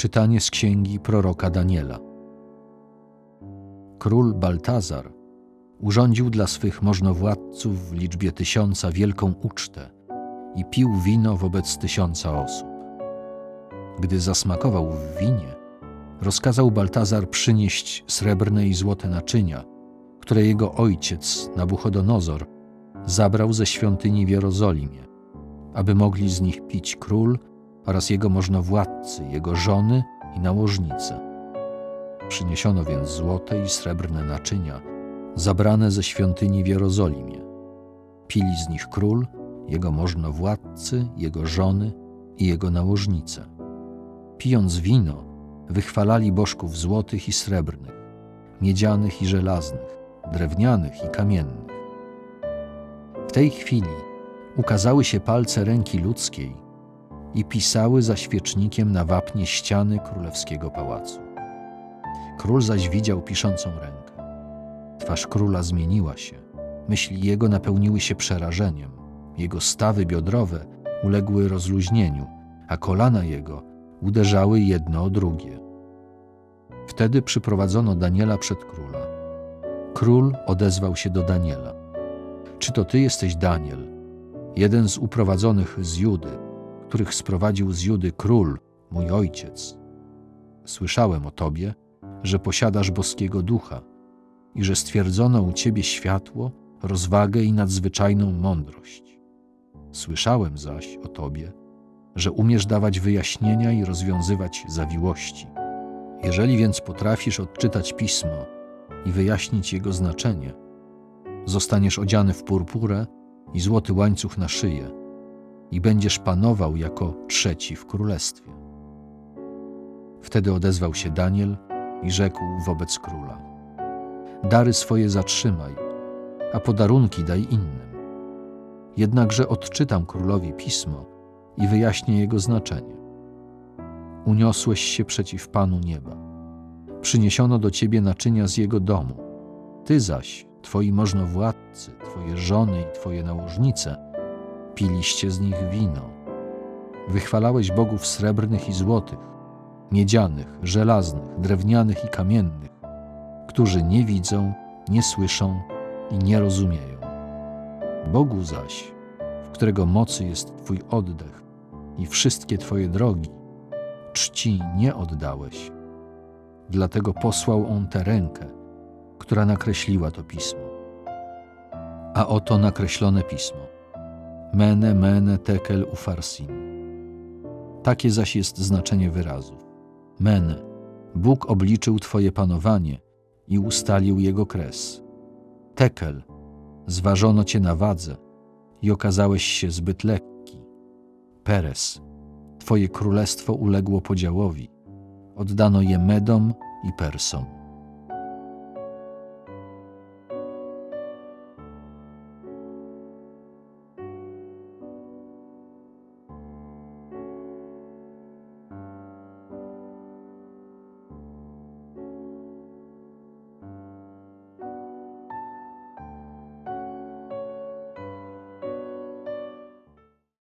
Czytanie z księgi proroka Daniela. Król Baltazar urządził dla swych możnowładców w liczbie tysiąca wielką ucztę i pił wino wobec tysiąca osób. Gdy zasmakował w winie, rozkazał Baltazar przynieść srebrne i złote naczynia, które jego ojciec, Nabuchodonozor, zabrał ze świątyni w Jerozolimie, aby mogli z nich pić król oraz jego możnowładcy, jego żony i nałożnice. Przyniesiono więc złote i srebrne naczynia, zabrane ze świątyni w Jerozolimie. Pili z nich król, jego możnowładcy, jego żony i jego nałożnice. Pijąc wino, wychwalali bożków złotych i srebrnych, miedzianych i żelaznych, drewnianych i kamiennych. W tej chwili ukazały się palce ręki ludzkiej i pisały za świecznikiem na wapnie ściany królewskiego pałacu. Król zaś widział piszącą rękę. Twarz króla zmieniła się, myśli jego napełniły się przerażeniem, jego stawy biodrowe uległy rozluźnieniu, a kolana jego uderzały jedno o drugie. Wtedy przyprowadzono Daniela przed króla. Król odezwał się do Daniela: Czy to ty jesteś Daniel, jeden z uprowadzonych z Judy, których sprowadził z Judy król, mój ojciec? Słyszałem o tobie, że posiadasz boskiego ducha i że stwierdzono u ciebie światło, rozwagę i nadzwyczajną mądrość. Słyszałem zaś o tobie, że umiesz dawać wyjaśnienia i rozwiązywać zawiłości. Jeżeli więc potrafisz odczytać pismo i wyjaśnić jego znaczenie, zostaniesz odziany w purpurę i złoty łańcuch na szyję i będziesz panował jako trzeci w królestwie. Wtedy odezwał się Daniel i rzekł wobec króla: Dary swoje zatrzymaj, a podarunki daj innym. Jednakże odczytam królowi pismo i wyjaśnię jego znaczenie. Uniosłeś się przeciw Panu nieba. Przyniesiono do ciebie naczynia z jego domu. Ty zaś, twoi możnowładcy, twoje żony i twoje nałożnice, piliście z nich wino. Wychwalałeś bogów srebrnych i złotych, miedzianych, żelaznych, drewnianych i kamiennych, którzy nie widzą, nie słyszą i nie rozumieją. Bogu zaś, w którego mocy jest Twój oddech i wszystkie Twoje drogi, czci nie oddałeś. Dlatego posłał on tę rękę, która nakreśliła to pismo. A oto nakreślone pismo. Mene, mene, tekel, ufarsin. Takie zaś jest znaczenie wyrazów. Mene, Bóg obliczył Twoje panowanie i ustalił jego kres. Tekel, zważono Cię na wadze i okazałeś się zbyt lekki. Peres, Twoje królestwo uległo podziałowi. Oddano je Medom i Persom.